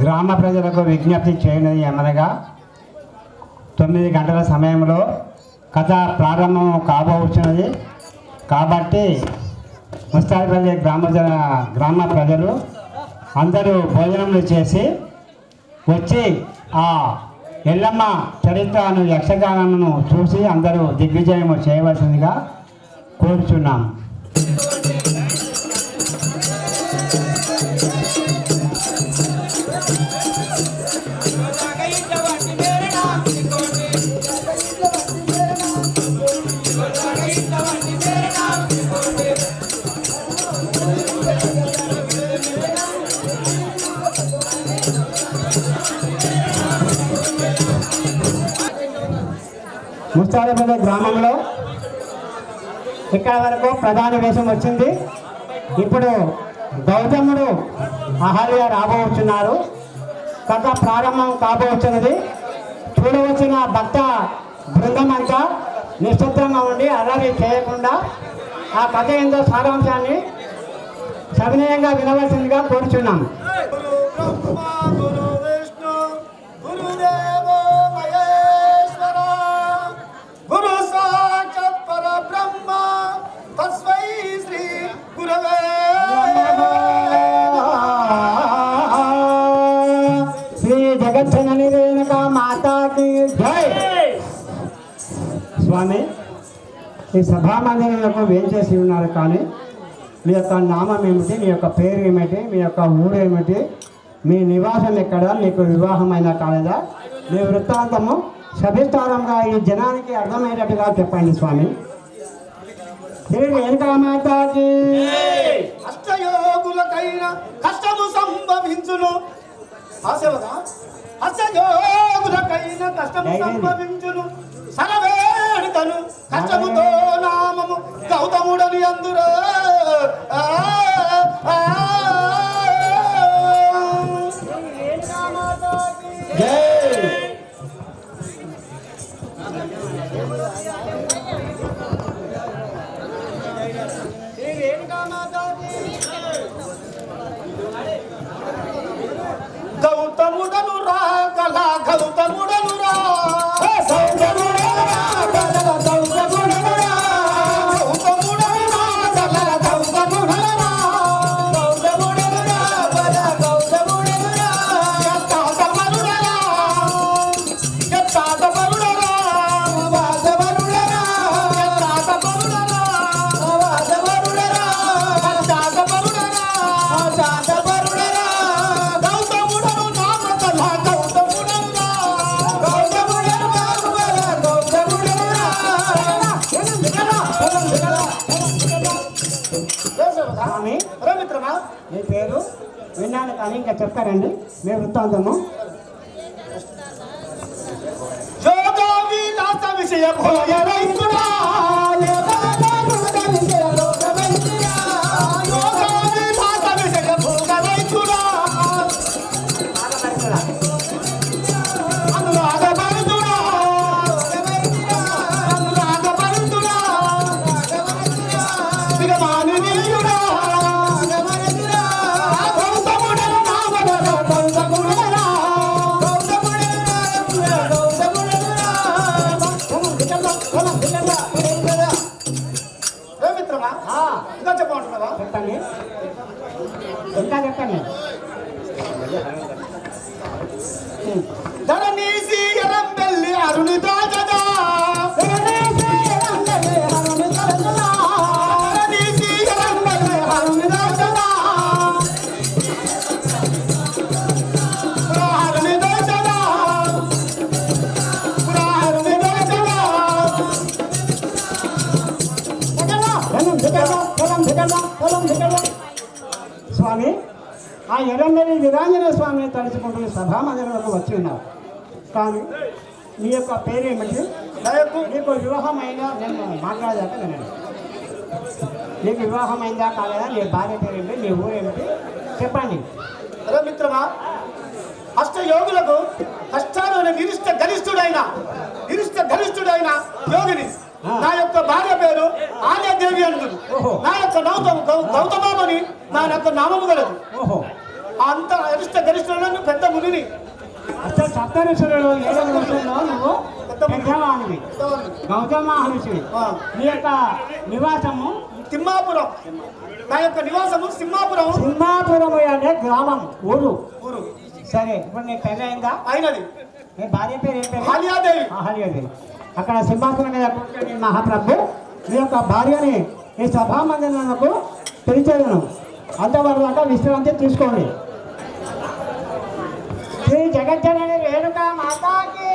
గ్రామ ప్రజలకు విజ్ఞప్తి చేయనిది ఏమనగా తొమ్మిది గంటల సమయంలో కథ ప్రారంభం కాబోతున్నది కాబట్టి ముస్తాయిపల్లి గ్రామ గ్రామ ప్రజలు అందరూ భోజనములు చేసి వచ్చి ఆ ఎల్లమ్మ చరిత్రను యక్షగానమును చూసి అందరూ దిగ్విజయము చేయవలసిందిగా కోరుచున్నాం. ముస్తాదపల్లి గ్రామంలో ఇక్కడ వరకు ప్రధాన వేషం వచ్చింది. ఇప్పుడు గౌతముడు అహల్య రాబోతున్నారు కథ ప్రారంభం కాబోతున్నది చూడవచ్చిన భక్త బృందం అంతా నిశ్శబ్దంగా ఉండి అల్లరి చేయకుండా ఆ కథ ఏందో సారాంశాన్ని సవినయంగా వినవలసిందిగా కోరుచున్నాం. శ్రీ జగచ్చనని రేణుక మాతాకి జై. స్వామి ఈ సభా మందిరంలో వేంచేసి ఉన్నారు కానీ మీ యొక్క నామం ఏమిటి మీ యొక్క పేరు ఏమిటి మీ యొక్క ఊరు ఏమిటి మీ నివాసం ఎక్కడ మీకు వివాహమైన కాలేదా? మీ వృత్తాంతము సభిస్తారంగా ఈ జనానికి అర్థమయ్యేటట్టుగా చెప్పండి స్వామి. శ్రీ అష్టయోగులకైన కష్టము సంభవించును. ఆశవగా అష్టయోగులకైన కష్టము సంభవించును. సరవేడితను కష్టముతో నామము గౌతముడని అందురా. ఆ, i don't eat. పాడండి మేము వృత్తాంతము. యోగ విలాస విషయ ఏ మిత్రమా? ఇంకా చెప్పమంటున్నావా? చెప్పండి. ఇంకా చెప్పండి. ధరణీసి ఎరంబెల్లి అరుణి స్వామి ఆ ఎర్రమేరి వీరాంజన స్వామిని తలుచుకుంటున్న సభా వచ్చి ఉన్నారు. కానీ మీ యొక్క పేరేమిటి? దయకు నీకు వివాహమైందా? నేను మాట్లాడదాక వినండి. నీకు వివాహమైందా కాలేదా? నీ భార్య పేరేమిటి? నీ ఊరేమిటి? చెప్పండి. అదే మిత్రమా అష్టయోగులకు కష్టాలు నిరిష్ట గరిష్ఠుడైన నిరిష్ట గరిష్ఠుడైన యోగిని అనుకుంది ఓహో. నా యొక్క నౌతం గౌతమామని నా యొక్క నామము గలదు. అంత అరిష్ట గరిష్ఠులను పెద్ద మునిని. అసలు సప్తరుషులలో ఏడవ ఋషుల్లో నువ్వు పెద్దవానివి గౌతమ మహర్షివి. ఆ. నీ యొక్క నివాసము? తిమ్మాపురం నా యొక్క నివాసము సింహాపురం. సింహాపురం అనే గ్రామం ఊరు. ఊరు. సరే ఇప్పుడు నీ పెళ్ళి అయిందా అయినది నీ భార్య పేరు ఏం పేరు? హాలియాదేవి అక్కడ సింహాసనం మీద మహాప్రభు మీ యొక్క భార్యని ఈ సభా మందిరంకు పిలిచేయను. అంతవరకు దాకా విశ్రాంతి తీసుకోండి. శ్రీ జగజ్జనని రేణుక మాతాకి.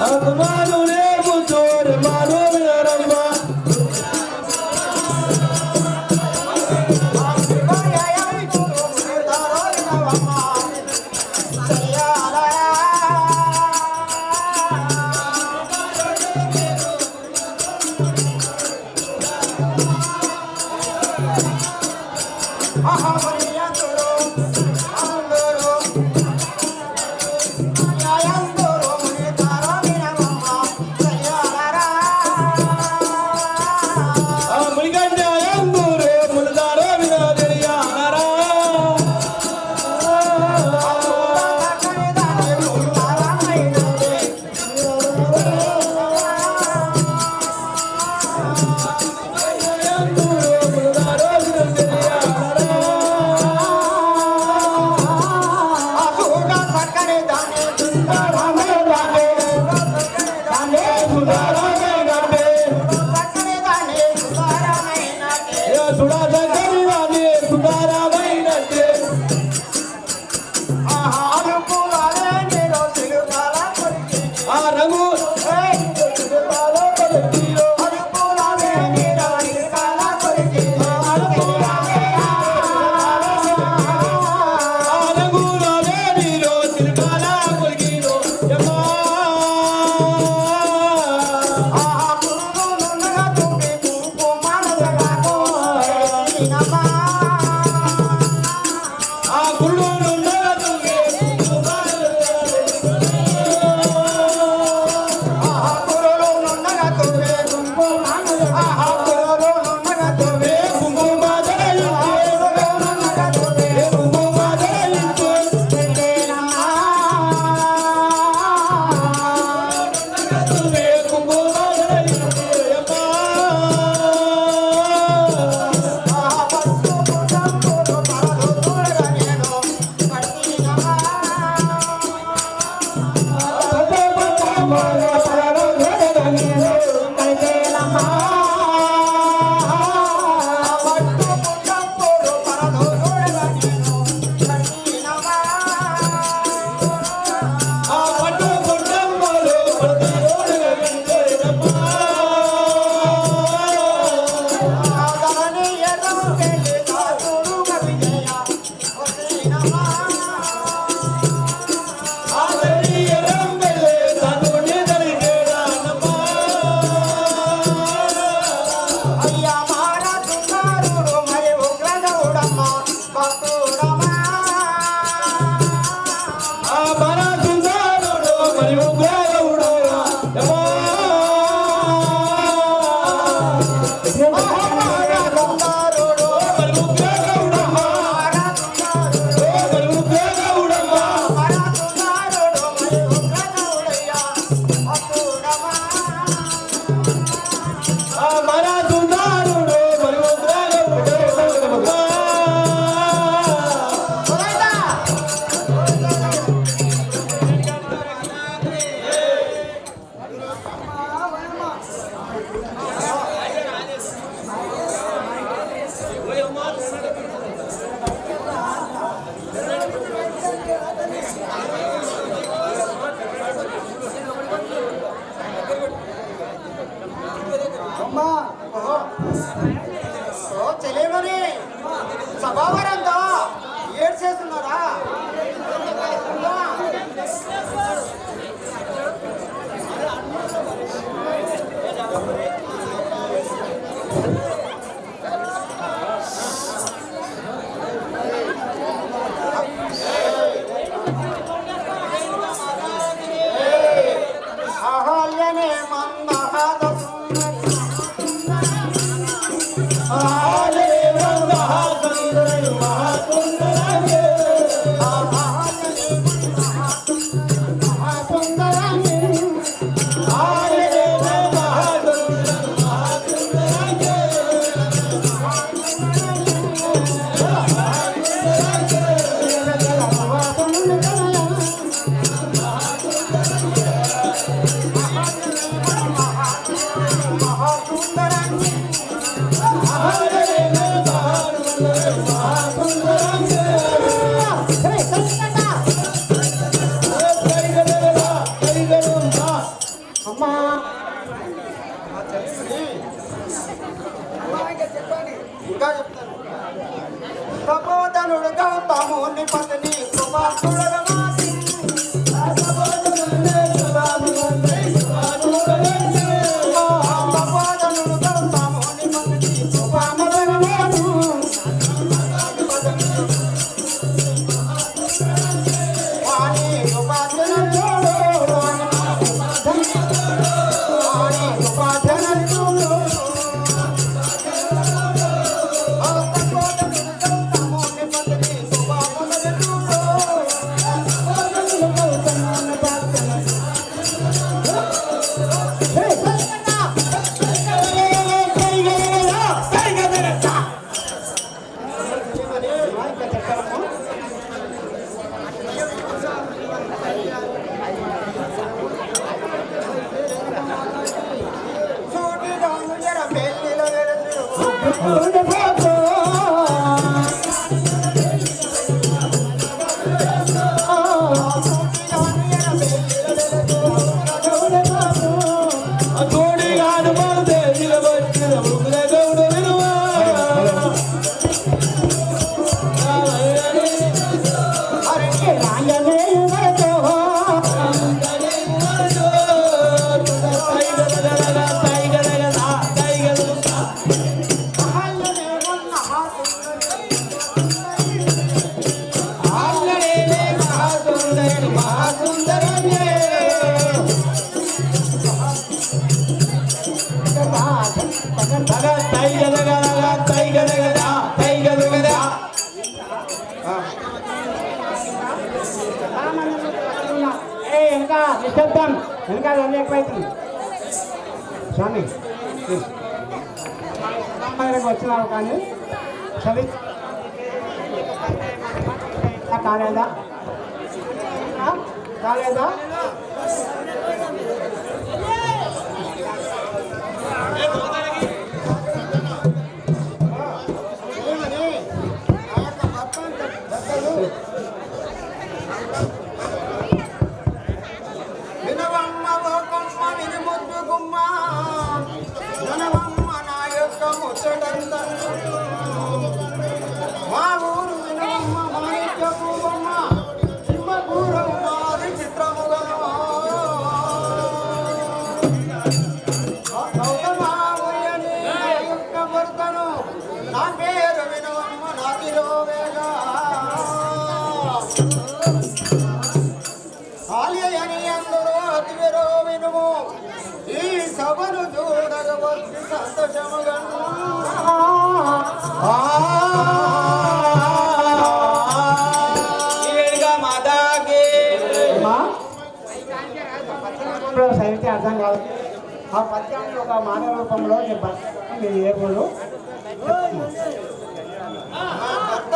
అందరూ Por favor, মহাপুণ্য నిశ్శబ్దం వెనకాల అన్ని ఎక్కువైతుంది స్వామి దగ్గరకు వచ్చినావు కానీ సవి కాలేదా కాలేదా సైతే అర్థం కాదు. ఆ పద్యాన్ని ఒక మాట రూపంలో చెప్పాలి మీరు ఏ ఊరు మా భర్త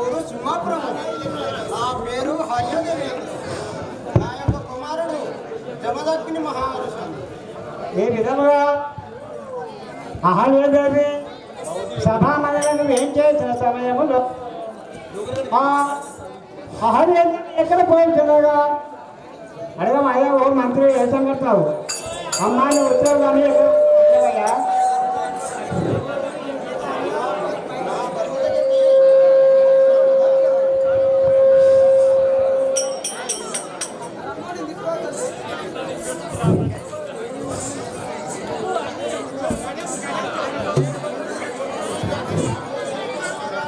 ఊరు సింహాపురం. నా పేరు హర్యదేవి నా యొక్క కుమారుడు జమదగ్ని మహారుషుడు ఏ విధముగా అహల్యదేవి సభా ఏం చేసిన సమయంలో ఆ అహల్యదేవి ఎక్కడ పోయించున్నాగా అడగమయ్యా ఓ మంత్రి ఏ సంగతావు అమ్మాయిని ఉద్యోగాన్ని ఎక్కడ